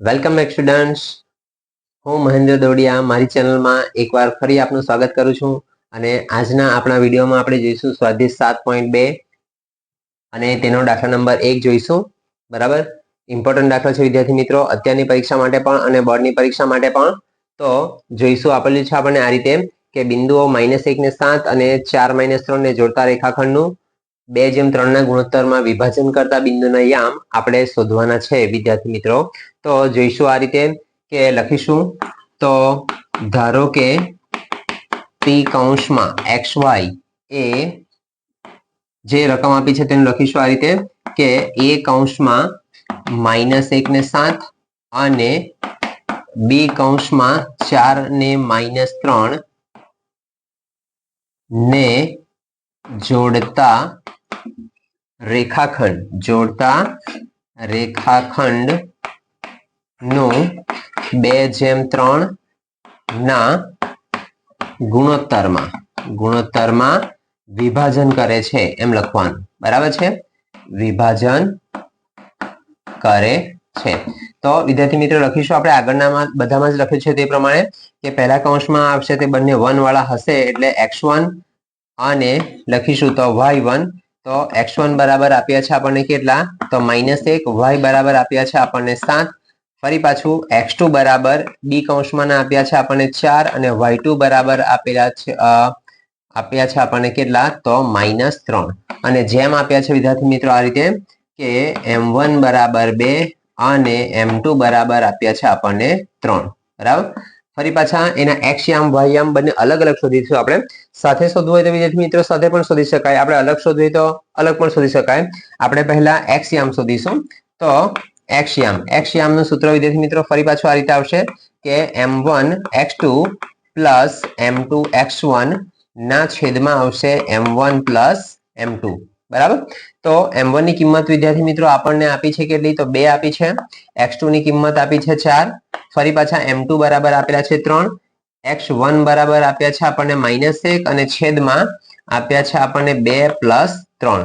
Welcome back students હું મહેન્દ્ર દોડિયા, મારી ચેનલમાં એકવાર ફરી આપનું સ્વાગત કરું છું અને આજના આપણા વિડીયોમાં આપણે જોઈશું સ્વાધ્યાય સાત પોઈન્ટ બે અને તેનો દાખલા નંબર એક જોઈશું. બરાબર? ઇમ્પોર્ટન્ટ દાખલો છે, વિદ્યાર્થી મિત્રો. અત્યારની પરીક્ષા માટે પણ અને બોર્ડની પરીક્ષા માટે પણ. તો જોઈશું આપેલું છે આપણને આ રીતે કે બિંદુઓ માઇનસ એક ને સાત અને ચાર માઇનસ ત્રણ ને જોડતા રેખાખંડનું. બે જેમ ત્રણના ગુણોત્તરમાં વિભાજન કરતા બિંદુના યામ આપણે શોધવાના છે, વિદ્યાર્થી મિત્રો. તો જોઈશું આ રીતે કે લખીશું. તો ધારો કે પી કૌંસમાં એક્સ વાય એ જે રકમ આપી છે તેને લખીશું આ રીતે કે એ કૌંસમાં માઇનસ એક ને સાત અને બી કૌંસમાં ચાર ને માઇનસ ત્રણ ને જોડતા રેખાખંડ. જોડતા રેખાખંડનું બે જેમ ત્રણ ના ગુણોત્તરમાં. ગુણોત્તરમાં વિભાજન કરે છે એમ લખવાનું. બરાબર છે? વિભાજન કરે છે. તો વિદ્યાર્થી મિત્રો, લખીશું આપણે આગળના બધામાં જ લખ્યું છે તે પ્રમાણે કે પહેલા કૌંસમાં આવશે તે બંને વન વાળા હશે એટલે એક્સ વન અને લખીશું તો વાય વન. તો એક્સ વન બરાબર આપ્યા છે આપણને કેટલા? તો માઇનસ એક વાય બરાબર આપ્યા છે આપણને સાત. ફરી પાછું એક્સ ટુ બરાબર બી કૌંસમાં આપ્યા છે આપણને ચાર અને વાય ટુ બરાબર આપેલા છે આપ્યા છે આપણને કેટલા? તો માઇનસ ત્રણ. અને જેમ આપ્યા છે વિદ્યાર્થી મિત્રો આ રીતે કે એમ વન બરાબર બે અને એમ ટુ બરાબર આપ્યા છે આપણને ત્રણ. બરાબર? ફરી પાછા એના એક્સયામ વાયામ બંને અલગ અલગ શોધીશું આપણે. સાથે શોધવું હોય તો વિદ્યાર્થી મિત્રો, સાથે પણ શોધી શકાય. આપણે અલગ શોધવી તો અલગ પણ શોધી શકાય. આપણે પહેલા એક્સ યામ શોધીશું. તો એક્સયામ યામ એક્સ સૂત્ર વિદ્યાર્થી મિત્રો, ફરી પાછું આ રીતે આવશે કે m one x two plus m two x one ના છેદમાં આવશે m one plus m two બરાબર? તો એમ વનની કિંમત વિદ્યાર્થી મિત્રો, આપણને આપી છે કેટલી? તો બે આપી છે. એક્સ ટુ ની કિંમત આપી છે ચાર. ફરી પાછા એમ ટુ બરાબર આપેલા છે ત્રણ. એક્સ વન બરાબર આપ્યા છે આપણને માઇનસ એક અને છેદમાં આપ્યા છે આપણને બે પ્લસ ત્રણ.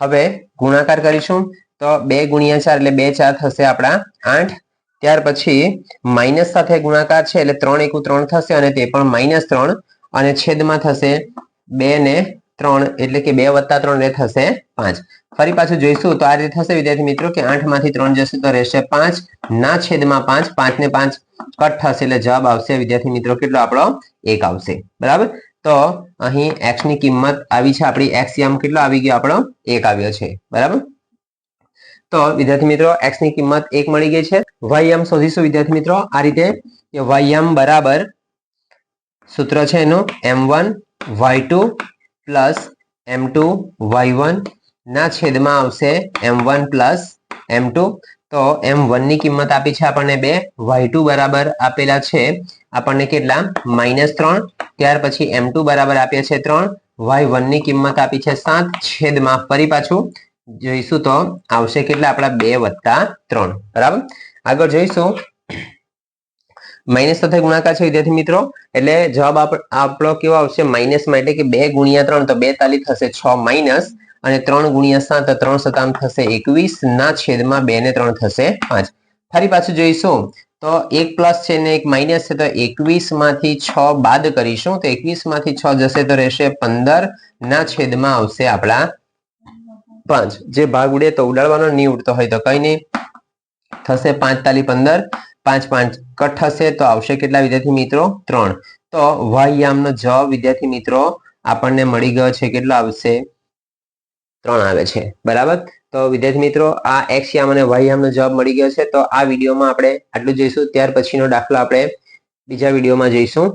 હવે ગુણાકાર કરીશું. તો બે ગુણ્યા ચાર એટલે બે ચાર થશે આપણા આઠ. ત્યાર પછી માઇનસ સાથે ગુણાકાર છે એટલે ત્રણ એકુ ત્રણ થશે અને તે પણ માઇનસ ત્રણ. અને છેદમાં થશે બે ને ત્રણ એટલે કે બે વત્તા ત્રણ એ થશે પાંચ. ફરી પાછું જોઈશું તો આ રીતે થશે વિદ્યાર્થી મિત્રો કે આઠમાંથી ત્રણ જશે તો રહેશે પાંચ. ના છેદમાં પાંચ પાંચ ને પાંચ કટ થશે એટલે જવાબ આવશે. વિદ્યાર્થી મિત્રો કેટલો આપણો? એક આવશે. બરાબર? તો અહીં એક્સની કિંમત આવી છે. આપણી એક્સ યામ કેટલો આવી ગયો? આપણો એક આવ્યો છે. બરાબર? તો વિદ્યાર્થી મિત્રો એક્સની કિંમત એક મળી ગઈ છે. વાય યામ શોધીશું વિદ્યાર્થી મિત્રો. આ રીતે કે વાય બરાબર સૂત્ર છે એનું m one y two plus m two y one ના છેદમાં આવશે m one plus m two. તો એમ વનની કિંમત આપી છે આપણને બે. વાય ટુ બરાબર આપેલા છે. આપણને કેટલા? માઇનસ ત્રણ. ત્યાર પછી એમ ટુ બરાબર આપ્યા છે ત્રણ. વાય વનની કિંમત આપી છે સાત. છેદમાં ફરી પાછું જોઈશું તો આવશે કેટલા? આપણા બે વત્તા ત્રણ. બરાબર? આગળ જોઈશું. માઇનસ સાથે ગુણાકાર છે, વિદ્યાર્થી મિત્રો. એટલે જવાબ આપણો કેવો આવશે? માઇનસ માટે કે બે ગુણ્યા ત્રણ, તો બે તાલી થશે છ માઇનસ અને ત્રણ ગુણ્યા સાત ત્રણ સતામ થશે એકવીસ. ના છેદમાં બે ને ત્રણ થશે પાંચ. ફરી પાછું જોઈશું. તો એક પ્લસ છે ને એક માઇનસ છે, તો એકવીસમાંથી છ બાદ કરીશું. તો એકવીસમાંથી છ જશે તો રહેશે પંદર. ના છેદમાં આવશે આપણા પાંચ. જે ભાગ ઉડે તો ઉડાડવાનો નહીં ઉડતો હોય તો કઈ નહીં. થશે પાંચ તાલી પંદર. પાંચ પાંચ કટ થશે તો આવશે કેટલા વિદ્યાર્થી મિત્રો? ત્રણ. તો વાયામનો જવાબ વિદ્યાર્થી મિત્રો આપણને મળી ગયો છે કેટલો આવશે? ત્રણ આવે છે. બરાબર? તો વિદ્યાર્થી મિત્રો આ એક્સ યામ અને વાય યામનો જવાબ મળી ગયો છે. તો આ વિડીયોમાં આપણે આટલું જોઈશું. ત્યાર પછીનો દાખલો આપણે બીજા વિડીયોમાં જોઈશું.